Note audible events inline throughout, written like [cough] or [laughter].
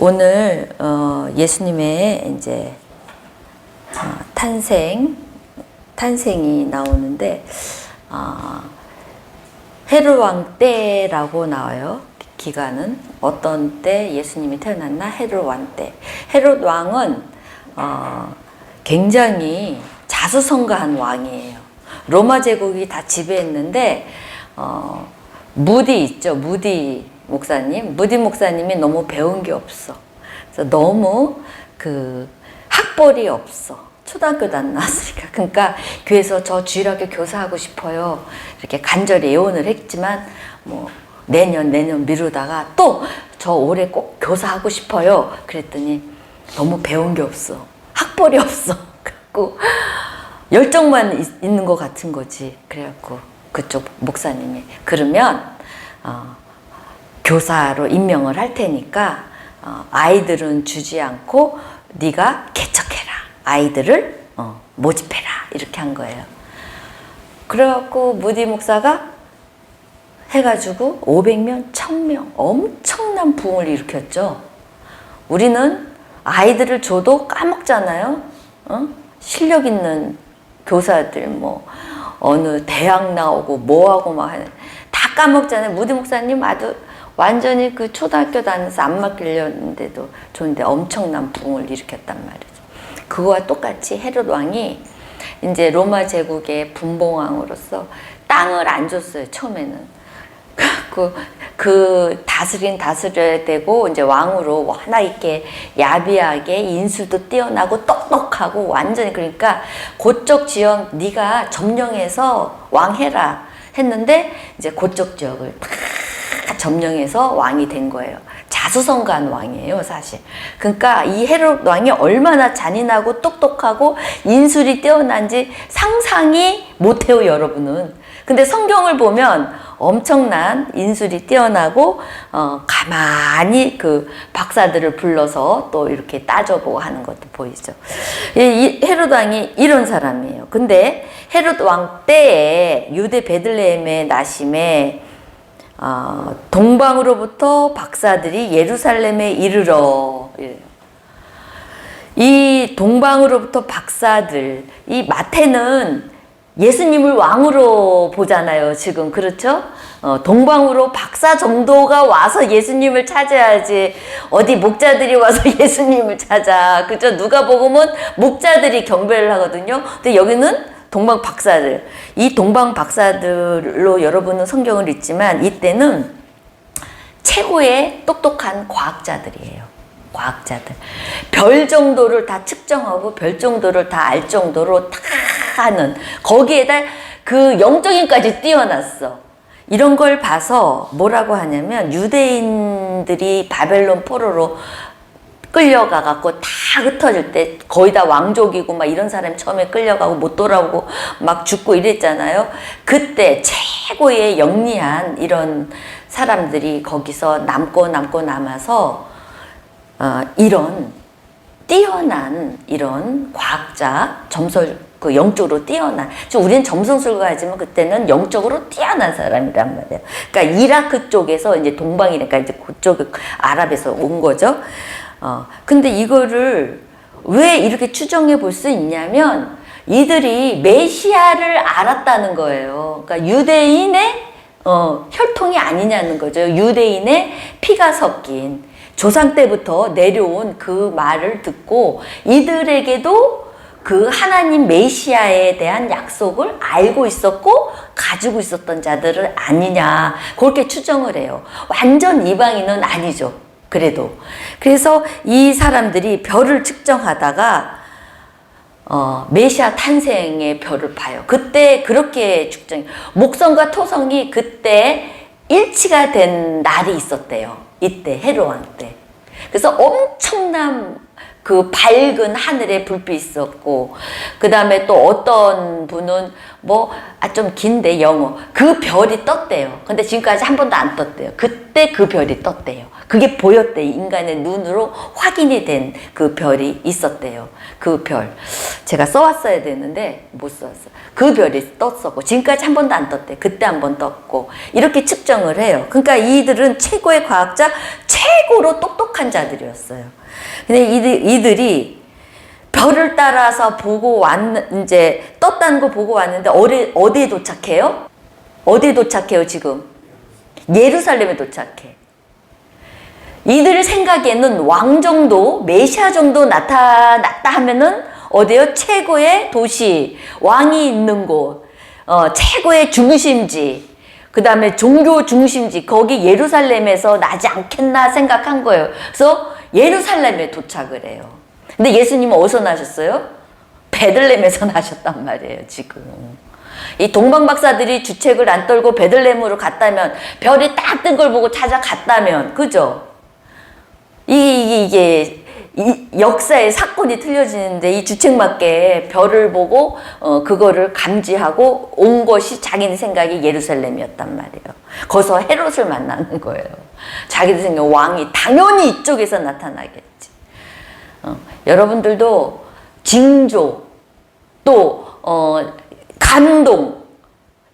오늘 어, 예수님의 이제 어, 탄생 탄생이 나오는데 어, 헤롯 왕 때라고 나와요. 기간은 어떤 때 예수님이 태어났나 헤롯 왕 때. 헤롯 왕은 어, 굉장히 자수성가한 왕이에요. 로마 제국이 다 지배했는데 어, 무디 있죠. 무디 목사님. 무디 목사님이 너무 배운 게 없어. 그래서 너무 그 학벌이 없어. 초등학교도 안 나왔으니까. [laughs] 그러니까 교회에서 저 주일학교 교사하고 싶어요. 이렇게 간절히 예언을 했지만 뭐 내년 내년 미루다가 또 저 올해 꼭 교사하고 싶어요. 그랬더니 너무 배운 게 없어. 학벌이 [laughs] 없어. 그래갖고 열정만 있, 있는 것 같은 거지. 그래갖고 그쪽 목사님이 그러면 어, 교사로 임명을 할 테니까 어, 아이들은 주지 않고 네가 개척해라. 아이들을 어, 모집해라. 이렇게 한 거예요. 그래갖고 무디 목사가 해가지고 500명, 1000명 엄청난 부흥을 일으켰죠. 우리는 아이들을 줘도 까먹잖아요. 어? 실력 있는 교사들 뭐 어느 대학 나오고 뭐하고 막 다 까먹잖아요. 무디 목사님 아주 완전히 그 초등학교 다니면서 안 맡기려는데도 좋은데 엄청난 부흥을 일으켰단 말이죠. 그거와 똑같이 헤롯 왕이 이제 로마 제국의 분봉왕으로서 땅을 안 줬어요. 처음에는. 그, 그 다스린 다스려야 되고 이제 왕으로 하나 있게 야비하게 인술도 뛰어나고 똑똑하고 완전히 그러니까 그쪽 지역 네가 점령해서 왕해라 했는데 이제 그쪽 지역을 다 점령해서 왕이 된 거예요. 자수성가한 왕이에요, 사실. 그러니까 이 헤롯 왕이 얼마나 잔인하고 똑똑하고 인술이 뛰어난지 상상이 못해요, 여러분은. 근데 성경을 보면 엄청난 인술이 뛰어나고 어, 가만히 그 박사들을 불러서 또 이렇게 따져보고 하는 것도 보이죠. 이, 이 헤롯 왕이 이런 사람이에요. 근데 헤롯 왕 때에 유대 베들레헴의 나심에 어, 동방으로부터 박사들이 예루살렘에 이르러 이래요. 이 동방으로부터 박사들 이 마태는 예수님을 왕으로 보잖아요. 지금 그렇죠? 어, 동방으로 박사 정도가 와서 예수님을 찾아야지 어디 목자들이 와서 [laughs] 예수님을 찾아 그죠? 누가 복음은 목자들이 경배를 하거든요. 근데 여기는 동방 박사들 이 동방 박사들로 여러분은 성경을 읽지만 이때는 최고의 똑똑한 과학자들이에요. 과학자들. 별 정도를 다 측정하고 별 정도를 다 알 정도로 다 하는 거기에다 그 영적인까지 뛰어났어. 이런 걸 봐서 뭐라고 하냐면 유대인들이 바벨론 포로로 끌려가 갖고 다 흩어질 때 거의 다 왕족이고 막 이런 사람이 처음에 끌려가고 못 돌아오고 막 죽고 이랬잖아요. 그때 최고의 영리한 이런 사람들이 거기서 남고 남고 남아서 어, 이런 뛰어난 이런 과학자 점설 그 영적으로 뛰어난 좀 우리는 점성술가 하지만 그때는 영적으로 뛰어난 사람이란 말이에요. 그러니까 이라크 쪽에서 이제 동방이니까 이제 그쪽 아랍에서 온 거죠. 어 근데 이거를 왜 이렇게 추정해 볼 수 있냐면 이들이 메시아를 알았다는 거예요. 그러니까 유대인의 어, 혈통이 아니냐는 거죠. 유대인의 피가 섞인 조상 때부터 내려온 그 말을 듣고 이들에게도 그 하나님 메시아에 대한 약속을 알고 있었고 가지고 있었던 자들을 아니냐 그렇게 추정을 해요. 완전 이방인은 아니죠. 그래도 그래서 이 사람들이 별을 측정하다가 어, 메시아 탄생의 별을 봐요. 그때 그렇게 측정 목성과 토성이 그때 일치가 된 날이 있었대요. 이때 헤로왕 때. 그래서 엄청난 그 밝은 하늘에 불빛이 있었고 그 다음에 또 어떤 분은 뭐 아 좀 긴데 영어 그 별이 떴대요. 근데 지금까지 한 번도 안 떴대요. 그때 그 별이 떴대요. 그게 보였대. 인간의 눈으로 확인이 된 그 별이 있었대요. 그 별. 제가 써왔어야 되는데 못 써왔어. 그 별이 떴었고, 지금까지 한 번도 안 떴대. 그때 한 번 떴고, 이렇게 측정을 해요. 그러니까 이들은 최고의 과학자, 최고로 똑똑한 자들이었어요. 근데 이들, 이들이 별을 따라서 보고 왔, 이제 떴다는 거 보고 왔는데, 어디, 어디에 도착해요? 어디에 도착해요, 지금? 예루살렘에 도착해. 이들 생각에는 왕 정도, 메시아 정도 나타났다 하면은 어디요? 최고의 도시, 왕이 있는 곳, 어, 최고의 중심지, 그 다음에 종교 중심지, 거기 예루살렘에서 나지 않겠나 생각한 거예요. 그래서 예루살렘에 도착을 해요. 근데 예수님은 어디서 나셨어요? 베들렘에서 [laughs] 나셨단 말이에요, 지금. 이 동방박사들이 주책을 안 떨고 베들렘으로 갔다면, 별이 딱 뜬 걸 보고 찾아갔다면, 그죠? 이- 이게, 이게 이 역사의 사건이 틀려지는데 이 주책맞게 별을 보고 어, 그거를 감지하고 온 것이 자기네 생각이 예루살렘이었단 말이에요. 거기서 헤롯을 만나는 거예요. 자기들 생각 왕이 당연히 이쪽에서 나타나겠지. 어, 여러분들도 징조 또 어, 감동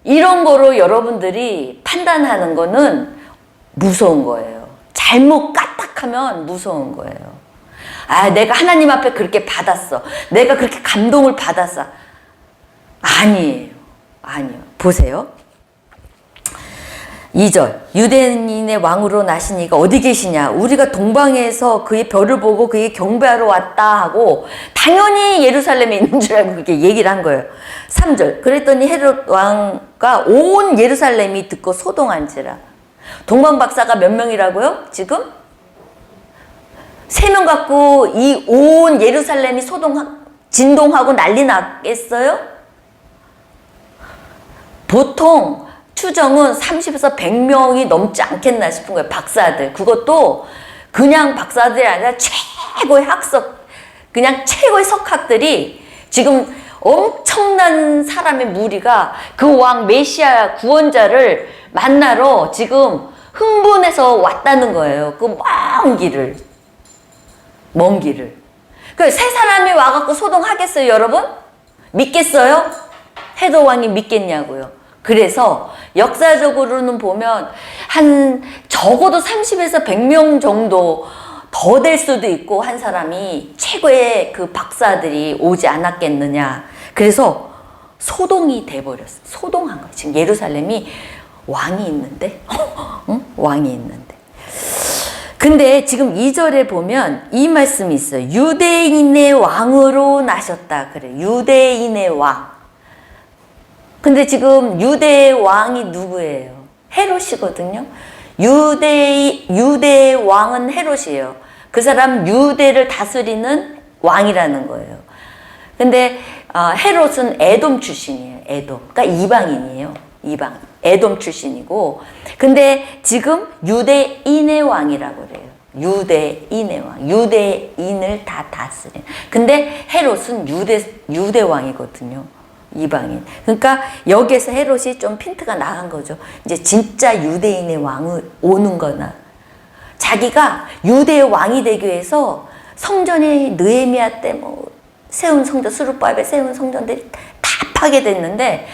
이런 거로 여러분들이 판단하는 거는 무서운 거예요. 잘못 까딱하면 무서운 거예요. 아, 내가 하나님 앞에 그렇게 받았어. 내가 그렇게 감동을 받았어. 아니에요. 아니요. 보세요. 2절 유대인의 왕으로 나시니가 어디 계시냐 우리가 동방에서 그의 별을 보고 그의 경배하러 왔다 하고 당연히 예루살렘에 있는 줄 알고 그렇게 얘기를 한 거예요 3절 그랬더니 헤롯 왕과 온 예루살렘이 듣고 소동한지라 동방 박사가 몇 명이라고요 지금? 세 명 갖고 이 온 예루살렘이 소동 진동하고 난리 났겠어요? 보통 추정은 30에서 100명이 넘지 않겠나 싶은 거예요. 박사들. 그것도 그냥 박사들이 아니라 최고의 학석, 그냥 최고의 석학들이 지금 엄청난 사람의 무리가 그 왕 메시아 구원자를 만나러 지금 흥분해서 왔다는 거예요. 그 먼 길을. 먼 길을. 그 세 사람이 와갖고 소동하겠어요, 여러분? 믿겠어요? 헤도 왕이 믿겠냐고요. 그래서 역사적으로는 보면 한 적어도 30에서 100명 정도 더 될 수도 있고 한 사람이 최고의 그 박사들이 오지 않았겠느냐. 그래서 소동이 돼버렸어. 소동한 거야. 지금 예루살렘이 왕이 있는데, 응? [laughs] 왕이 있는데. 근데 지금 2절에 보면 이 말씀이 있어요. 유대인의 왕으로 나셨다. 그래. 유대인의 왕. 근데 지금 유대의 왕이 누구예요? 헤롯이거든요. 유대 유대의 왕은 헤롯이에요. 그 사람 유대를 다스리는 왕이라는 거예요. 근데 어, 헤롯은 에돔 출신이에요. 에돔. 그러니까 이방인이에요. 이방. 에돔 출신이고. 근데 지금 유대인의 왕이라고 그래요. 유대인의 왕. 유대인을 다 다스리는. 근데 헤롯은 유대 유대 왕이거든요. 이방인. 그러니까 여기에서 헤롯이 좀 핀트가 나간 거죠. 이제 진짜 유대인의 왕을 오는 거나 자기가 유대의 왕이 되기 위해서 성전이 느헤미야 때 뭐 세운 성전 수르바벨 세운 성전들이 다 파괴됐는데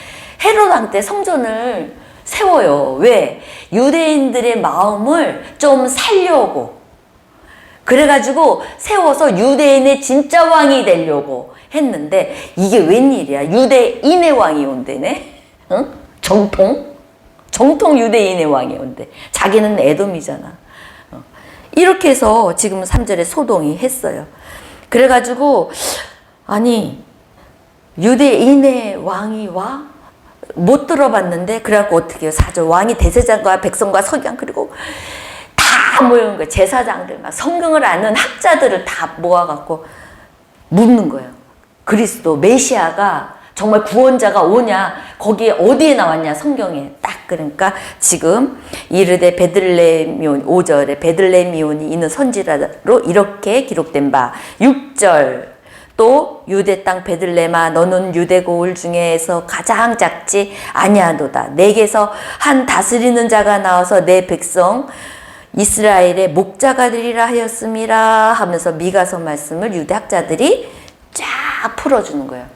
헤롯 왕 때 성전을 세워요. 왜? 유대인들의 마음을 좀 살려고. 그래가지고 세워서 유대인의 진짜 왕이 되려고 했는데 이게 웬일이야? 유대인의 왕이 온대네? 응? 정통? 정통 유대인의 왕이 온대. 자기는 에돔이잖아. 어. 이렇게 해서 지금 3절에 소동이 했어요. 그래가지고 아니 유대인의 왕이 와? 못 들어봤는데 그래갖고 어떻게 해요? 사절 왕이 대제장과 백성과 서기관 그리고 다 모여온 거예요. 제사장들 막 성경을 아는 학자들을 다 모아갖고 묻는 거예요. 그리스도 메시아가 정말 구원자가 오냐 거기에 어디에 나왔냐 성경에 딱 그러니까 지금 이르되 베들레미온 5절에 베들레미온이 있는 선지라로 이렇게 기록된 바 6절 또 유대 땅 베들레마 너는 유대 고을 중에서 가장 작지 아니하도다 내게서 한 다스리는 자가 나와서 내 백성 이스라엘의 목자가 되리라 하였음이라 하면서 미가서 말씀을 유대 학자들이 쫙 풀어주는 거예요.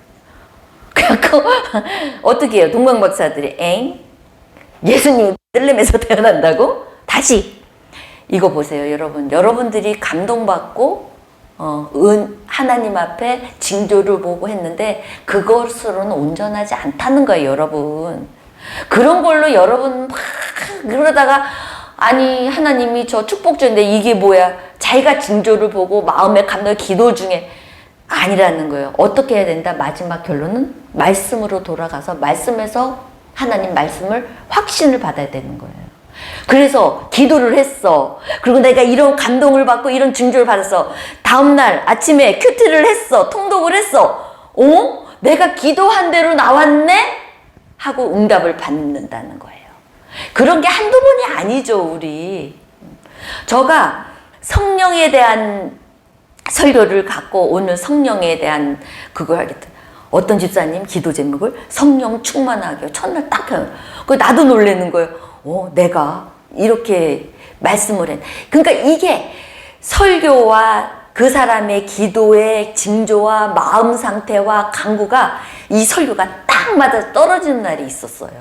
[laughs] 그래갖고 어떻게 해요? 동방 박사들이 엥? 예수님 뜰렘에서 태어난다고? 다시 이거 보세요, 여러분. 여러분들이 감동받고 어, 은 하나님 앞에 징조를 보고 했는데 그것으로는 온전하지 않다는 거예요, 여러분. 그런 걸로 여러분 막 그러다가 아니 하나님이 저 축복 주는데 이게 뭐야? 자기가 징조를 보고 마음의 감동 기도 중에 아니라는 거예요. 어떻게 해야 된다? 마지막 결론은 말씀으로 돌아가서 말씀에서 하나님 말씀을 확신을 받아야 되는 거예요. 그래서 기도를 했어. 그리고 내가 이런 감동을 받고 이런 증조를 받았어. 다음날 아침에 큐티를 했어. 통독을 했어. 어? 내가 기도한 대로 나왔네? 하고 응답을 받는다는 거예요. 그런 게 한두 번이 아니죠, 우리. 저가 성령에 대한 설교를 갖고 오늘 성령에 대한 그걸 하겠다. 어떤 집사님 기도 제목을 성령 충만하게 첫날 딱 해요. 그 나도 놀라는 거예요. 어, 내가 이렇게 말씀을 해. 그러니까 이게 설교와 그 사람의 기도의 징조와 마음 상태와 강구가 이 설교가 딱 맞아 떨어지는 날이 있었어요.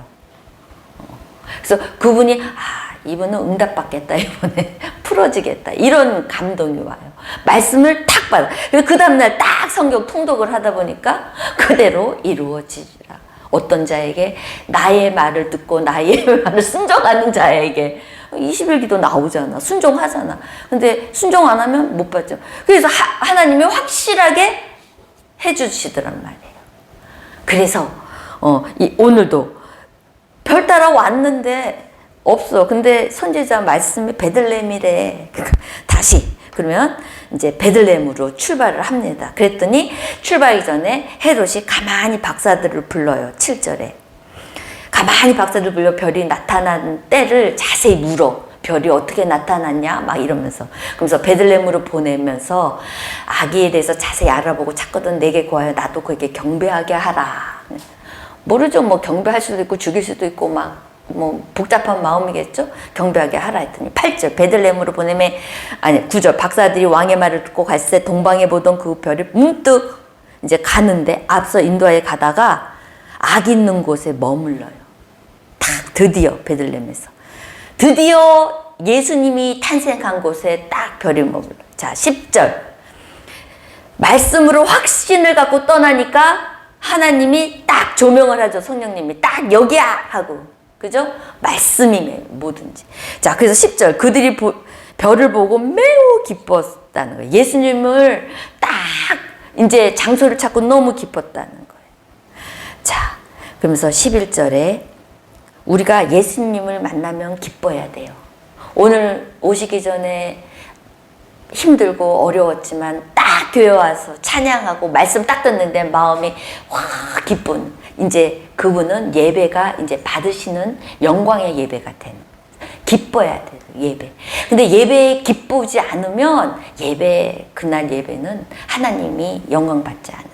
어. 그래서 그분이 아 이분은 응답받겠다 이번에 [laughs] 풀어지겠다 이런 감동이 와요. 말씀을 탁 받아. 그 다음날 딱 성경 통독을 하다 보니까 그대로 이루어지리라. 어떤 자에게 나의 말을 듣고 나의 [laughs] 말을 순종하는 자에게 20일 기도 나오잖아. 순종하잖아. 근데 순종 안 하면 못 받죠. 그래서 하, 하나님이 확실하게 해주시더란 말이에요. 그래서 어, 이, 오늘도 별 따라 왔는데 없어. 근데 선지자 말씀이 베들레헴이래. [laughs] 다시 그러면 이제 베들레헴으로 출발을 합니다. 그랬더니 출발하기 전에 헤롯이 가만히 박사들을 불러요. 7절에. 가만히 박사들 불러 별이 나타난 때를 자세히 물어. 별이 어떻게 나타났냐? 막 이러면서. 그러면서 베들레헴으로 보내면서 아기에 대해서 자세히 알아보고 찾거든 내게 구하여 나도 그에게 경배하게 하라. 모르죠. 뭐 경배할 수도 있고 죽일 수도 있고 막 뭐 복잡한 마음이겠죠. 경배하게 하라 했더니 8절 베들레헴으로 보내매 아니 9절 박사들이 왕의 말을 듣고 때 동방에 보던 그 별이 문득 이제 가는데 앞서 인도하에 가다가 악 있는 곳에 머물러요. 딱 드디어 베들레헴에서 드디어 예수님이 탄생한 곳에 딱 별이 머물러. 자 10절 말씀으로 확신을 갖고 떠나니까 하나님이 딱 조명을 하죠. 성령님이 딱 여기야 하고 그죠? 말씀이면 뭐든지. 자, 그래서 10절 그들이 보, 별을 보고 매우 기뻤다는 거예요. 예수님을 딱 이제 장소를 찾고 너무 기뻤다는 거예요. 자, 그러면서 11절에 우리가 예수님을 만나면 기뻐야 돼요. 오늘 오시기 전에 힘들고 어려웠지만 딱 교회 와서 찬양하고 말씀 딱 듣는데 마음이 확 기쁜 이제 그분은 예배가 이제 받으시는 영광의 예배가 되는 기뻐야 돼요 예배. 근데 예배에 기쁘지 않으면 예배 그날 예배는 하나님이 영광 받지 않으세요.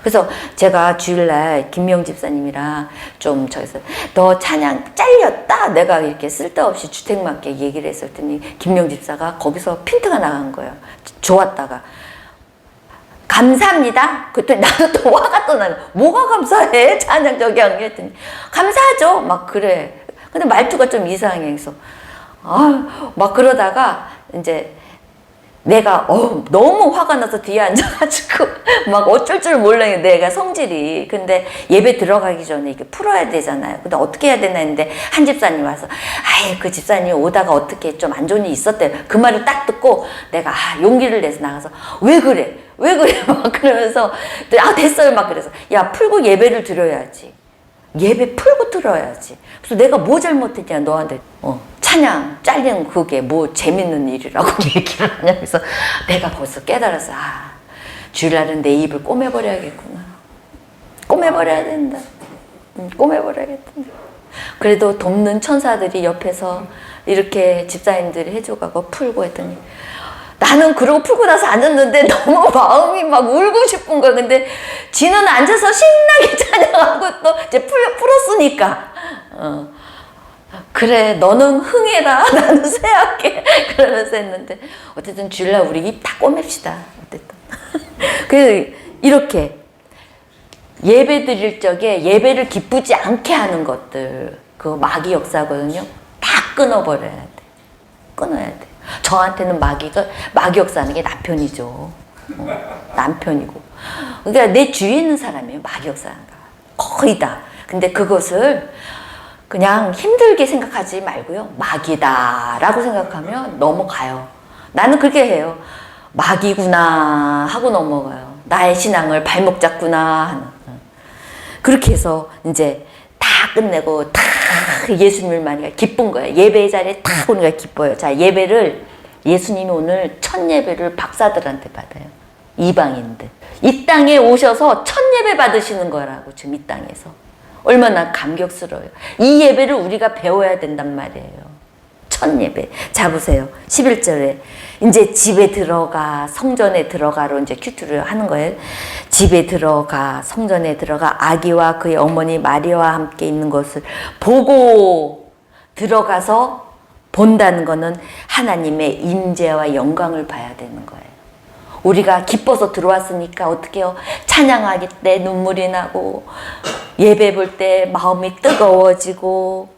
그래서 제가 주일날 김명 집사님이랑 좀 저기서 너 찬양 잘렸다 내가 이렇게 쓸데없이 주택맞게 얘기를 했었더니 김명 집사가 거기서 핀트가 나간 거예요. 좋았다가 감사합니다. 그때 나도 또 화가 또 나는 뭐가 감사해 찬양 저기 한게 했더니 감사하죠. 막 그래. 근데 말투가 좀 이상해. 그래서 아 막 그러다가 이제 내가 어 너무 화가 나서 뒤에 앉아가지고 [laughs] 막 어쩔 줄 몰라 내가 성질이 근데 예배 들어가기 전에 이게 풀어야 되잖아요 근데 어떻게 해야 되나 했는데 한 집사님 와서 아예 그 집사님 오다가 어떻게 좀 안 좋은 일 있었대 그 말을 딱 듣고 내가 아, 용기를 내서 나가서 왜 그래 왜 그래 [laughs] 막 그러면서 아 됐어요 막 그래서 야 풀고 예배를 드려야지 예배 풀고 들어야지. 그래서 내가 뭐 잘못했냐 너한테 어, 찬양 잘린 그게 뭐 재밌는 일이라고 [laughs] 얘기를 하냐 그래서 내가 벌써 깨달았어. 아 주일날은 내 입을 꼬매버려야겠구나. 꼬매버려야 된다. 응, 꼬매버려야겠다. 그래도 돕는 천사들이 옆에서 이렇게 집사님들이 해줘가고 풀고 했더니 나는 그러고 풀고 나서 앉았는데 [laughs] 너무 마음이 막 울고 싶은 거야. 근데 지는 앉아서 신나게 [laughs] 찬양하고 또 이제 풀, 풀었으니까. 어. 그래 너는 흥해라. [laughs] 나는 쇠할게 그러면서 했는데 어쨌든 주일날 우리 입 다 꼬맵시다. 어쨌든. 그래서 이렇게 예배 드릴 적에 예배를 기쁘지 않게 하는 것들. 그 마귀 역사거든요. 다 끊어버려야 돼. 끊어야 돼 저한테는 마귀가 마귀 역사하는 게 남편이죠 어, 남편이고 그러니까 내 주위에 있는 사람이에요 마귀 역사하는 거 거의 다 근데 그것을 그냥 힘들게 생각하지 말고요. 마귀다라고 생각하면 넘어가요. 나는 그렇게 해요. 마귀구나 하고 넘어가요. 나의 신앙을 발목 잡구나 하는. 그렇게 해서 이제 다 끝내고 다 예수님을 만나니까 기쁜 거예요. 예배 자리에 다 오니까 기뻐요. 자, 예배를 예수님이 오늘 첫 예배를 박사들한테 받아요. 이방인들. 이 땅에 오셔서 첫 예배 받으시는 거라고 지금 이 땅에서. 얼마나 감격스러워요. 이 예배를 우리가 배워야 된단 말이에요. 첫 예배. 자, 보세요. 11절에. 이제 집에 들어가, 성전에 들어가로 이제 큐트를 하는 거예요. 집에 들어가, 성전에 들어가, 아기와 그의 어머니 마리아와 함께 있는 것을 보고 들어가서 본다는 거는 하나님의 임재와 영광을 봐야 되는 거예요. 우리가 기뻐서 들어왔으니까 어떻게 해요? 찬양하기 때 눈물이 나고 예배 볼 때 마음이 뜨거워지고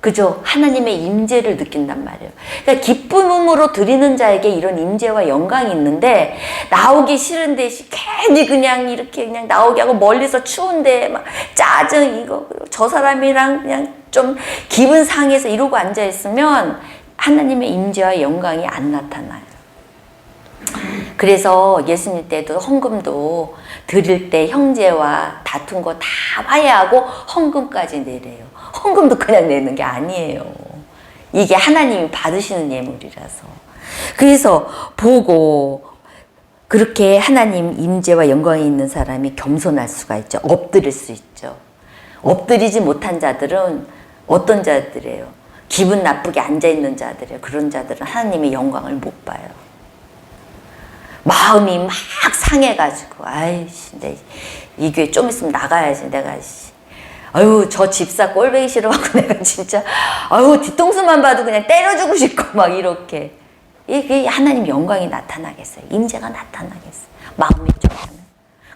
그죠? 하나님의 임재를 느낀단 말이에요. 그러니까 기쁨으로 드리는 자에게 이런 임재와 영광이 있는데 나오기 싫은데 괜히 그냥 이렇게 그냥 나오게 하고 멀리서 추운데 막 짜증 이거 저 사람이랑 그냥 좀 기분 상해서 이러고 앉아 있으면 하나님의 임재와 영광이 안 나타나요. 그래서 예수님 때도 헌금도 드릴 때 형제와 다툰 거 다 화해하고 헌금까지 내래요. 헌금도 그냥 내는 게 아니에요. 이게 하나님이 받으시는 예물이라서. 그래서 보고 그렇게 하나님 임재와 영광이 있는 사람이 겸손할 수가 있죠. 엎드릴 수 있죠. 엎드리지 못한 자들은 어떤 자들이에요? 기분 나쁘게 앉아 있는 자들이에요. 그런 자들은 하나님의 영광을 못 봐요. 마음이 막 상해가지고 아이씨 내 이 교회 좀 있으면 나가야지 내가 씨. 아유 저 집사 꼴배기 싫어갖고 [laughs] 내가 진짜 아유 뒤통수만 봐도 그냥 때려주고 싶고 [laughs] 막 이렇게 이게 하나님 영광이 나타나겠어요 임재가 나타나겠어요 마음이 좋으면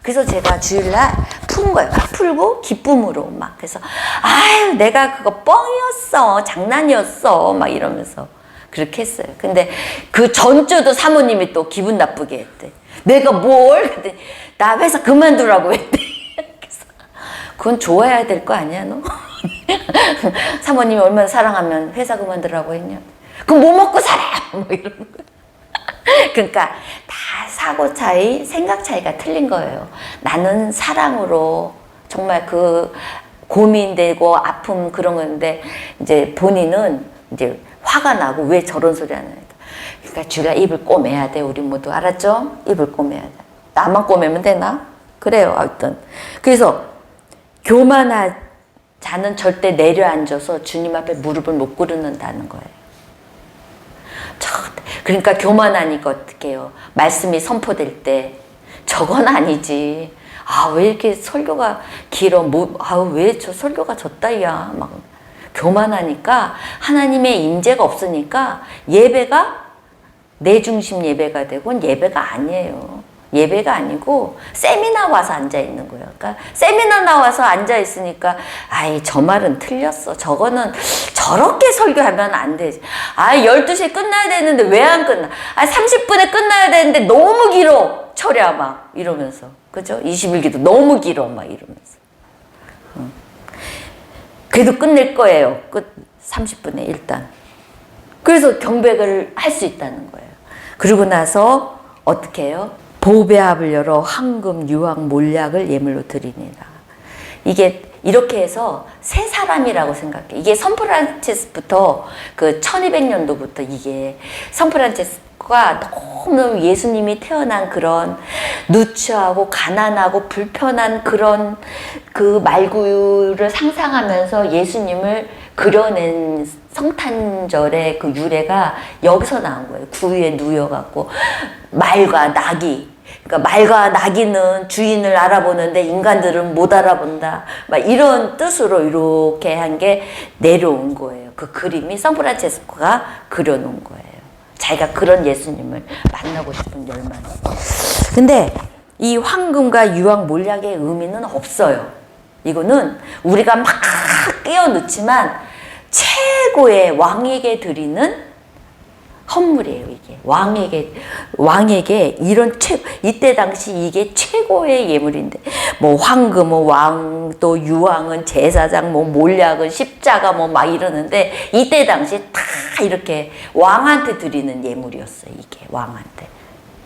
그래서 제가 주일날 푸는 거예요 막 풀고 기쁨으로 막 그래서 아유 내가 그거 뻥이었어 장난이었어 막 이러면서 그렇게 했어요. 근데 그 전주도 사모님이 또 기분 나쁘게 했대. 내가 뭘? 그랬더니 나 회사 그만두라고 했대. 그건 좋아야 될 거 아니야, 너? [laughs] 사모님이 얼마나 사랑하면 회사 그만두라고 했냐? 그럼 뭐 먹고 살아? [laughs] 뭐 이런 거. [laughs] 그러니까 다 사고 차이, 생각 차이가 틀린 거예요. 나는 사랑으로 정말 그 고민되고 아픔 그런 건데 이제 본인은 이제 화가 나고 왜 저런 소리 거야. 그러니까 주가 입을 꼬매야 돼. 우리 모두 알았죠? 입을 꼬매야 돼. 나만 꼬매면 되나? 그래요. 하여튼. 그래서 교만한 자는 절대 내려앉아서 주님 앞에 무릎을 못 꿇는다는 거예요. 그러니까 교만하니까 어떻게 해요? 말씀이 선포될 때 저건 아니지. 아, 왜 이렇게 설교가 길어? 뭐, 아, 왜 저 설교가 졌다야? 막 교만하니까 하나님의 임재가 없으니까 예배가 내 중심 예배가 되고 예배가 아니에요. 예배가 아니고 세미나 와서 앉아 있는 거예요. 그러니까 세미나 나와서 앉아 있으니까 아이 저 말은 틀렸어. 저거는 저렇게 설교하면 안 되지. 아 12시에 끝나야 되는데 왜 안 끝나? 아 30분에 끝나야 되는데 너무 길어. 철야 막 이러면서. 그죠? 21기도 너무 길어 막 이러면서. 그래도 끝낼 거예요. 끝 30분에 일단. 그래서 경백을 할 수 있다는 거예요. 그리고 나서 어떻게 해요? 보배합을 열어 황금, 유황, 몰약을 예물로 드리니라. 이게 이렇게 해서 새 사람이라고 생각해. 이게 선프란체스부터 그 1200년도부터 이게 선프란체스가 너무 예수님이 태어난 그런 누추하고 가난하고 불편한 그런 그 말구유를 상상하면서 예수님을 그려낸 성탄절의 그 유래가 여기서 나온 거예요. 구유에 누여갖고 말과 낙이 그러니까 말과 나귀는 주인을 알아보는데 인간들은 못 알아본다. 막 이런 뜻으로 이렇게 한 게 내려온 거예요. 그 그림이 샌프란체스코가 그려놓은 거예요. 자기가 그런 예수님을 만나고 싶은 열망. 근데 이 황금과 유황 몰약의 의미는 없어요. 이거는 우리가 막 끼워 넣지만 최고의 왕에게 드리는 헌물이에요, 이게. 왕에게, 왕에게 이런 최, 이때 당시 이게 최고의 예물인데, 뭐 황금은 왕, 또 유황은 제사장, 뭐 몰약은 십자가, 뭐 막 이러는데, 이때 당시 다 이렇게 왕한테 드리는 예물이었어요, 이게. 왕한테.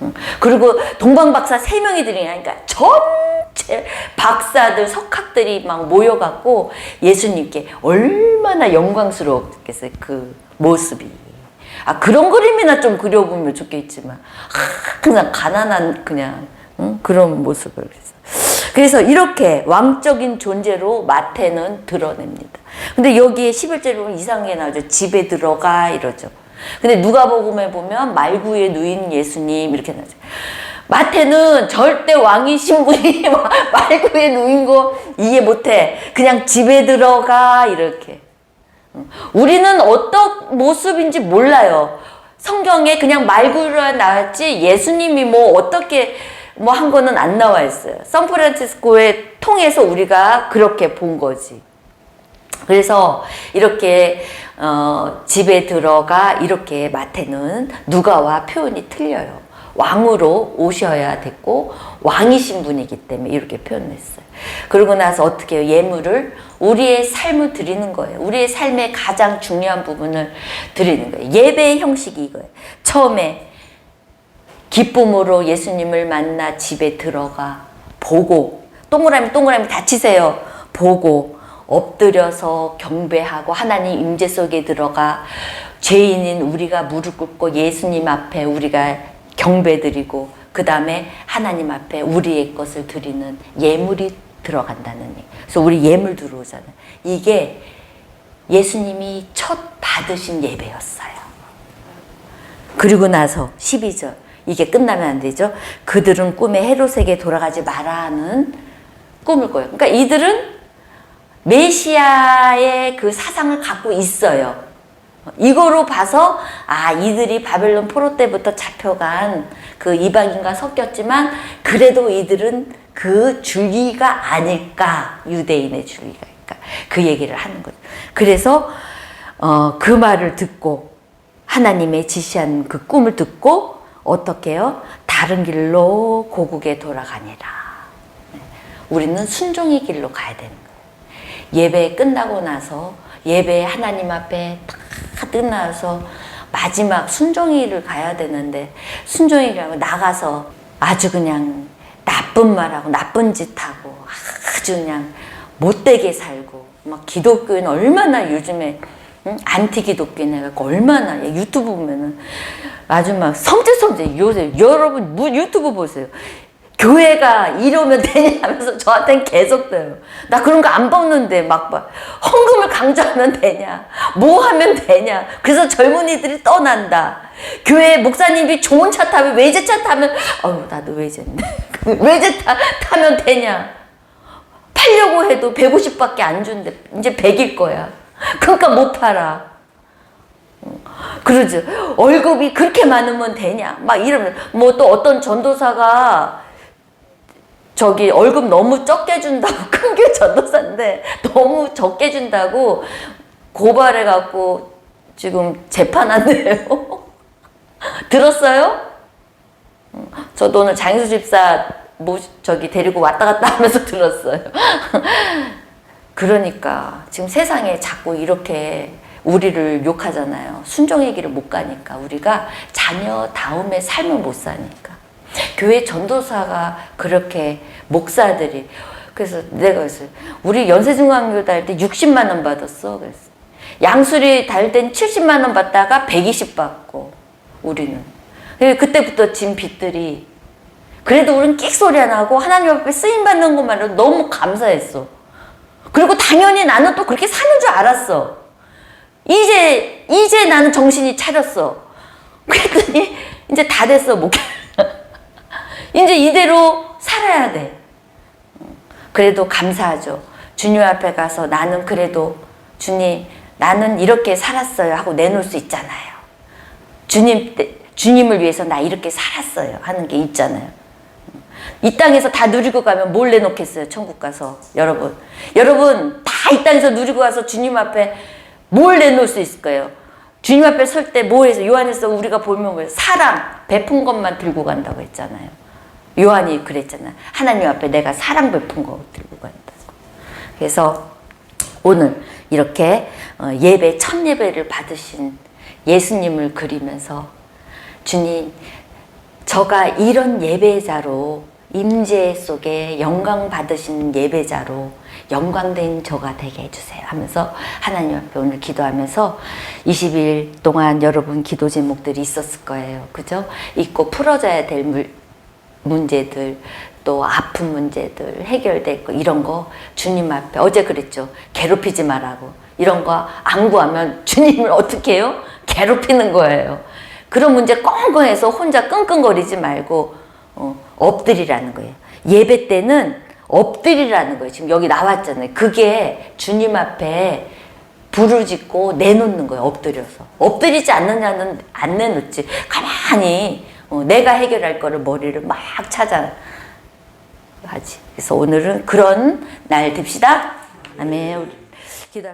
응. 그리고 동방박사 세 명이 드리니까 전체 박사들 석학들이 막 모여갖고 예수님께 얼마나 영광스러웠겠어요 그 모습이 아 그런 그림이나 좀 그려보면 좋겠지만 항상 가난한 그냥 응? 그런 모습을 그래서 그래서 이렇게 왕적인 존재로 마태는 드러냅니다. 근데 여기에 11절에 보면 이상하게 나오죠. 집에 들어가 이러죠. 근데 누가복음에 보면 말구에 누인 예수님 이렇게 나오죠. 마태는 절대 왕이신 분이 [laughs] 말구에 누인 거 이해 못해. 그냥 집에 들어가 이렇게. 우리는 어떤 모습인지 몰라요. 성경에 그냥 말구라 나왔지 예수님이 뭐 어떻게 뭐 한 거는 안 나와 있어요. 샌프란시스코에 통해서 우리가 그렇게 본 거지. 그래서 이렇게 어, 집에 들어가 이렇게 마태는 누가와 표현이 틀려요. 왕으로 오셔야 됐고 왕이신 분이기 때문에 이렇게 표현했어요. 그러고 나서 어떻게 해요? 예물을 우리의 삶을 드리는 거예요. 우리의 삶의 가장 중요한 부분을 드리는 거예요. 예배의 형식이 이거예요. 처음에 기쁨으로 예수님을 만나 집에 들어가 보고 동그라미 동그라미 다 치세요. 보고 엎드려서 경배하고 하나님 임재 속에 들어가 죄인인 우리가 무릎 꿇고 예수님 앞에 우리가 경배드리고 그 다음에 하나님 앞에 우리의 것을 드리는 예물이 들어간다는 얘기. 그래서 우리 예물 들어오잖아요. 이게 예수님이 첫 받으신 예배였어요. 그리고 나서 12절 이게 끝나면 안 되죠. 그들은 꿈에 헤롯에게 돌아가지 마라 하는 꿈을 꿔요. 그러니까 이들은 메시아의 그 사상을 갖고 있어요. 이거로 봐서 아 이들이 바벨론 포로 때부터 잡혀간 그 이방인과 섞였지만 그래도 이들은 그 줄기가 아닐까 유대인의 줄기가 그 얘기를 하는 거죠. 그래서 어, 그 말을 듣고 하나님의 지시한 그 꿈을 듣고 어떻게 해요? 다른 길로 고국에 돌아가니라. 네. 우리는 순종의 길로 가야 되는 거예요. 예배 끝나고 나서 예배 하나님 앞에 다 끝나서 마지막 순종의를 가야 되는데 순종의라고 나가서 아주 그냥 나쁜 말하고 나쁜 짓하고 아주 그냥 못되게 살고 막 기독교는 얼마나 요즘에 응? 안티 기독교인 해갖고 얼마나 유튜브 보면은 아주 막 성질성질 요새 여러분 뭐 유튜브 보세요. 교회가 이러면 되냐면서 저한테는 계속 돼요. 나 그런 거안 먹는데 막 봐. 헌금을 강조하면 되냐? 뭐 하면 되냐? 그래서 젊은이들이 떠난다. 교회 목사님이 좋은 차 타면 외제 차 타면 어우 나도 외제인데 [laughs] 외제 타, 타면 되냐? 팔려고 해도 150밖에 안 준대. 이제 100일 거야. 그러니까 못 팔아. 그러죠. 월급이 그렇게 많으면 되냐? 막 이러면 뭐 또 어떤 전도사가 저기 월급 너무 적게 준다고 [laughs] 큰 게 전도사인데 너무 적게 준다고 고발해 갖고 지금 재판한대요. [laughs] 들었어요? 저도 오늘 장수 집사 뭐 저기 데리고 왔다 갔다 하면서 들었어요. [laughs] 그러니까 지금 세상에 자꾸 이렇게 우리를 욕하잖아요. 순종의 길을 못 가니까 우리가 자녀 다음에 삶을 못 사니까. 교회 전도사가 그렇게 목사들이 그래서 내가 그랬어요. 우리 연세중앙교 다닐 때 60만 원 받았어. 그랬어. 양수리 다닐 땐 70만 원 받다가 120 받고 우리는. 그때부터 진 빚들이 그래도 우린 끽 소리 안 하고 하나님 앞에 쓰임 받는 것만으로 너무 감사했어. 그리고 당연히 나는 또 그렇게 사는 줄 알았어. 이제 이제 나는 정신이 차렸어. 그랬더니 이제 다 됐어 목회. 이제 이대로 살아야 돼. 그래도 감사하죠. 주님 앞에 가서 나는 그래도 주님 나는 이렇게 살았어요 하고 내놓을 수 있잖아요. 주님 때- 주님을 위해서 나 이렇게 살았어요 하는 게 있잖아요. 이 땅에서 다 누리고 가면 뭘 내놓겠어요 천국 가서 여러분 여러분 다 이 땅에서 누리고 가서 주님 앞에 뭘 내놓을 수 있을 거예요 주님 앞에 설 때 뭐 해서 요한에서 우리가 보면 뭐예요 사랑 베푼 것만 들고 간다고 했잖아요 요한이 그랬잖아요 하나님 앞에 내가 사랑 베푼 거 들고 간다고 그래서 오늘 이렇게 어, 예배 첫 예배를 받으신 예수님을 그리면서 주님 저가 이런 예배자로 임재 속에 영광 받으신 예배자로 영광된 저가 되게 해주세요. 하면서 하나님 앞에 오늘 기도하면서 20일 동안 여러분 기도 제목들이 있었을 거예요. 그죠? 있고 풀어져야 될 물, 문제들 또 아픈 문제들 해결됐고 이런 거 주님 앞에 어제 그랬죠. 괴롭히지 말라고. 이런 거 안 구하면 주님을 어떻게 해요? 괴롭히는 거예요. 그런 문제 꽁꽁해서 혼자 끙끙거리지 말고 어, 엎드리라는 거예요. 예배 때는 엎드리라는 거예요. 지금 여기 나왔잖아요. 그게 주님 앞에 부르짖고 내놓는 거예요. 엎드려서. 엎드리지 않느냐는 안 내놓지. 가만히 어, 내가 해결할 거를 머리를 막 찾아 하지. 그래서 오늘은 그런 날 됩시다. 아멘. 기도